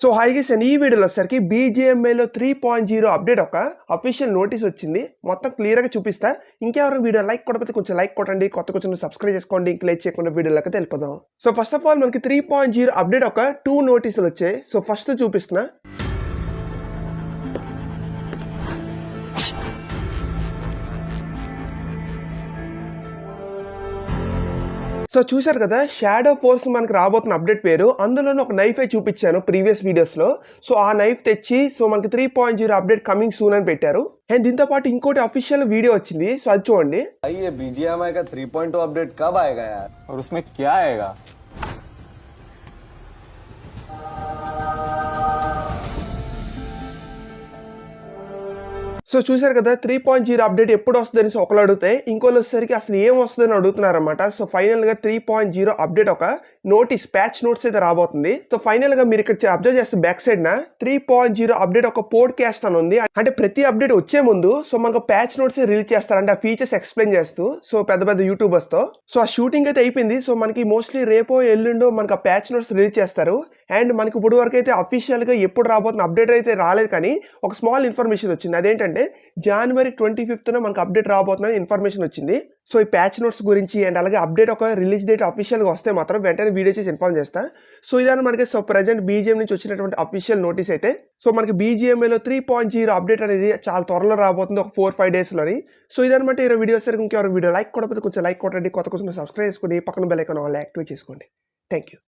So హైగేస్ ఈ వీడియోలో వచ్చేసరికి బీజిఎంఐలో త్రీ పాయింట్ జీరో అప్డేట్ ఒక అఫీషియల్ నోటీస్ వచ్చింది. మొత్తం క్లియర్గా చూపిస్తా. ఇంకెవరు వీడియో లైక్ కొడకపోతే కొంచెం లైక్ కొట్టండి. కొత్త కొంచెం సబ్స్క్రైబ్ చేసుకోండి. ఇంక లైక్ చేయకుండా వీడియోలోకి వెళ్ళిపోదాం. సో ఫస్ట్ ఆఫ్ ఆల్ మనకి త్రీ పాయింట్ జీరో అప్డేట్ ఒక టూ నోటీసులు వచ్చాయి. సో ఫస్ట్ చూపిస్తున్నా. సో చూశారు కదా షాడో ఫోర్స్ మనకి రాబోతున్న అప్డేట్ పేరు అందులోనే ఒక నైఫ్ చూపించాను ప్రీవియస్ వీడియోస్ లో సో ఆ నైఫ్ తెచ్చి సో మనకి three point zero update coming soon అని పెట్టారు అండ్ దీంతో పాటు ఇంకోటి అఫీషియల్ వీడియో వచ్చింది సో అది చూడండి भाई ये बीजीएमआई का 3.2 अपडेट कब आएगा यार और उसमें क्या आएगा సో చూశారు కదా త్రీ పాయింట్ జీరో అప్డేట్ ఎప్పుడు వస్తుందని సో ఒకరు అడిగితే ఇంకోళ్ళు వచ్చేసరికి అసలు ఏం వస్తుందని అడుగుతున్నారన్నమాట. సో ఫైనల్గా త్రీ పాయింట్ జీరో అప్డేట్ ఒక నోటీస్ ప్యాచ్ నోట్స్ అయితే రాబోతుంది. సో ఫైనల్గా మీరు ఇక్కడ అబ్జర్వ్ చేస్తే బ్యాక్ సైడ్ నా త్రీ పాయింట్ జీరో అప్డేట్ ఒక పోడ్కాస్ట్ అని ఉంది. అంటే ప్రతి అప్డేట్ వచ్చే ముందు సో మనకు ప్యాచ్ నోట్స్ రిలీజ్ చేస్తారంటే ఆ ఫీచర్స్ ఎక్స్ప్లెయిన్ చేస్తూ సో పెద్ద పెద్ద యూట్యూబర్స్తో సో ఆ షూటింగ్ అయితే అయిపోయింది. సో మనకి మోస్ట్లీ రేపో ఎల్లుండో మనకు ఆ ప్యాచ్ నోట్స్ రిలీజ్ చేస్తారు. అండ్ మనకి ఇప్పుడు వరకు అయితే అఫీషియల్గా ఎప్పుడు రాబోతున్న అప్డేట్ అయితే రాలేదు కానీ ఒక స్మాల్ ఇన్ఫర్మేషన్ వచ్చింది. అదేంటంటే జనవరి ట్వంటీ ఫిఫ్త్ మనకు అప్డేట్ రాబోతుందని ఇన్ఫర్మేషన్ వచ్చింది. సో ఈ ప్యాచ్ నోట్స్ గురించి అండ్ అలాగే అప్డేట్ ఒక రిలీజ్ డేట్ అఫీషియల్గా వస్తే మాత్రం వెంటనే వీడియో చేసి ఇన్ఫార్మ్ చేస్తా. సో ఇదని మనకి సో ప్రజెంట్ బీజిఎం నుంచి వచ్చినటువంటి అఫీషియల్ నోటీస్ అయితే. సో మనకి బీజిఎంఏలో త్రీ పాయింట్ జీరో అప్డేట్ అనేది చాలా త్వరలో రాబోతుంది ఒక ఫోర్ ఫైవ్ డేస్లోని సో ఇదనమాట ఈ వీడియో సరికి ఇంకెవరు వీడియో లైక్ కూడా కొంచెం లైక్ కొట్టండి. కొత్త కొంచెం సబ్స్క్రైబ్ చేసుకుని పక్కన బెల్ ఐకాన్ వాళ్ళు యాక్టివేట్ చేసుకోండి. Thank you